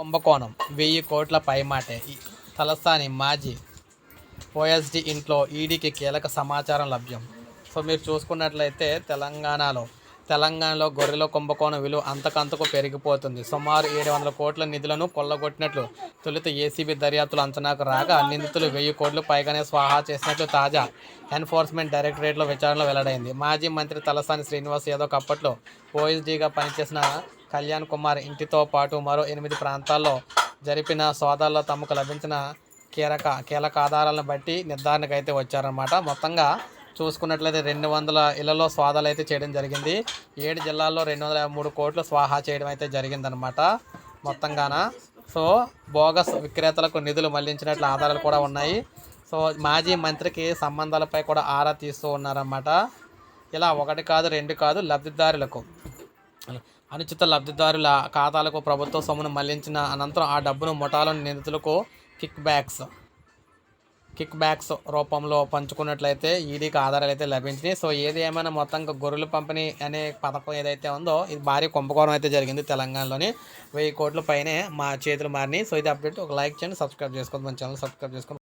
కుంభకోణం. వెయ్యి కోట్ల పైమాటే. తలసాని మాజీ ఓఎస్డి ఇంట్లో ఈడీకి కీలక సమాచారం లభ్యం. సో మీరు చూసుకున్నట్లయితే తెలంగాణలో తెలంగాణలో గొర్రెల కుంభకోణం విలువ అంతకంతకు పెరిగిపోతుంది. సుమారు ఏడు వందల కోట్ల నిధులను కొల్లగొట్టినట్లు తొలుత ఏసీబీ దర్యాప్తులు అంచనాకు రాగా నిందితులు వెయ్యి కోట్లు పైగానే స్వాహా చేసినట్లు తాజా ఎన్ఫోర్స్మెంట్ డైరెక్టరేట్లో విచారణలో వెల్లడైంది. మాజీ మంత్రి తలసాని శ్రీనివాస్ యాదవ్ అప్పట్లో ఓఎస్డీగా పనిచేసిన కళ్యాణ్ కుమార్ ఇంటితో పాటు మరో ఎనిమిది ప్రాంతాల్లో జరిపిన సోదాల్లో తమకు లభించిన కీలక కీలక ఆధారాలను బట్టి నిర్ధారణకు అయితే వచ్చారనమాట మొత్తంగా చూసుకున్నట్లయితే రెండు వందల ఇళ్ళలో స్వాదాలు అయితే చేయడం జరిగింది. ఏడు జిల్లాల్లో రెండు వందల యాభై మూడు కోట్లు స్వాహా చేయడం అయితే జరిగిందనమాట మొత్తంగాన సో బోగస్ విక్రేతలకు నిధులు మళ్ళించినట్లు ఆధారాలు కూడా ఉన్నాయి. సో మాజీ మంత్రికి సంబంధాలపై కూడా ఆరా తీస్తూ ఉన్నారన్నమాట. ఇలా ఒకటి కాదు రెండు కాదు లబ్ధిదారులకు అనుచిత లబ్ధిదారుల ఖాతాలకు ప్రభుత్వ సొమ్మును మళ్ళించిన అనంతరం ఆ డబ్బును ముఠాలను నిందితులకు కిక్ బ్యాక్స్ కిక్ బ్యాక్స్ రూపంలో పంచుకున్నట్లయితే ఈడీకి ఆధారాలు అయితే లభించినాయి. సో ఏది ఏమైనా మొత్తంగా గొర్రెల పంపిణీ అనే పథకం ఏదైతే ఉందో ఇది భారీ కుంభకోణం అయితే జరిగింది తెలంగాణలోని. వెయ్యి కోట్ల పైనే మా చేతులు మారినాయి. సో ఇది అప్డేట్. ఒక లైక్ చేయండి సబ్స్క్రైబ్ చేసుకోండి మన ఛానల్ సబ్స్క్రైబ్ చేసుకోండి.